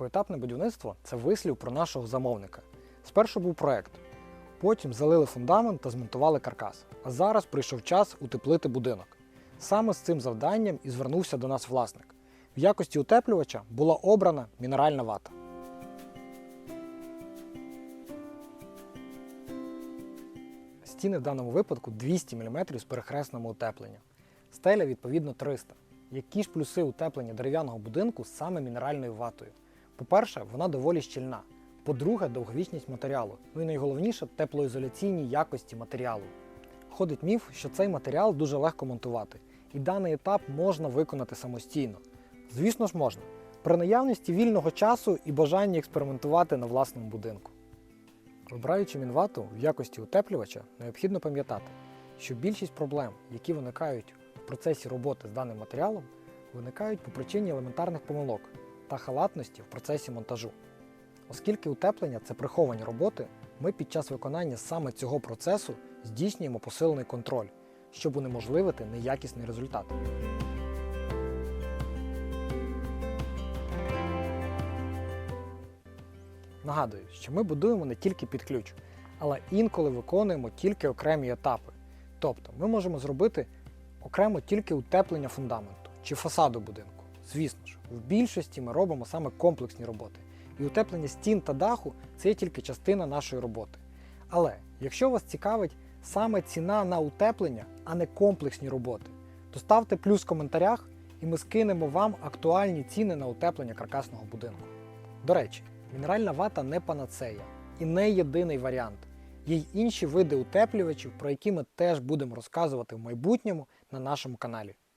Поетапне будівництво це вислів про нашого замовника. Спершу був проект, потім залили фундамент та змонтували каркас. А зараз прийшов час утеплити будинок. Саме з цим завданням і звернувся до нас власник. В якості утеплювача була обрана мінеральна вата. Стіни в даному випадку 200 мм з перехресним утепленням. Стеля відповідно 300. Які ж плюси утеплення дерев'яного будинку саме мінеральною ватою? По-перше, вона доволі щільна. По-друге, довговічність матеріалу. Ну і найголовніше теплоізоляційні якості матеріалу. Ходить міф, що цей матеріал дуже легко монтувати, і даний етап можна виконати самостійно. Звісно ж можна, при наявності вільного часу і бажанні експериментувати на власному будинку. Вибираючи мінвату в якості утеплювача, необхідно пам'ятати, що більшість проблем, які виникають в процесі роботи з даним матеріалом, виникають по причині елементарних помилок та халатності в процесі монтажу. Оскільки утеплення це приховані роботи, ми під час виконання саме цього процесу здійснюємо посилений контроль, щоб унеможливити неякісний результат. Нагадую, що ми будуємо не тільки під ключ, але інколи виконуємо тільки окремі етапи. Тобто ми можемо зробити окремо тільки утеплення фундаменту чи фасаду будинку. Звісно ж, в більшості ми робимо саме комплексні роботи. І утеплення стін та даху це є тільки частина нашої роботи. Але якщо вас цікавить саме ціна на утеплення, а не комплексні роботи, то ставте плюс в коментарях і ми скинемо вам актуальні ціни на утеплення каркасного будинку. До речі, мінеральна вата не панацея і не єдиний варіант. Є й інші види утеплювачів, про які ми теж будемо розказувати в майбутньому на нашому каналі.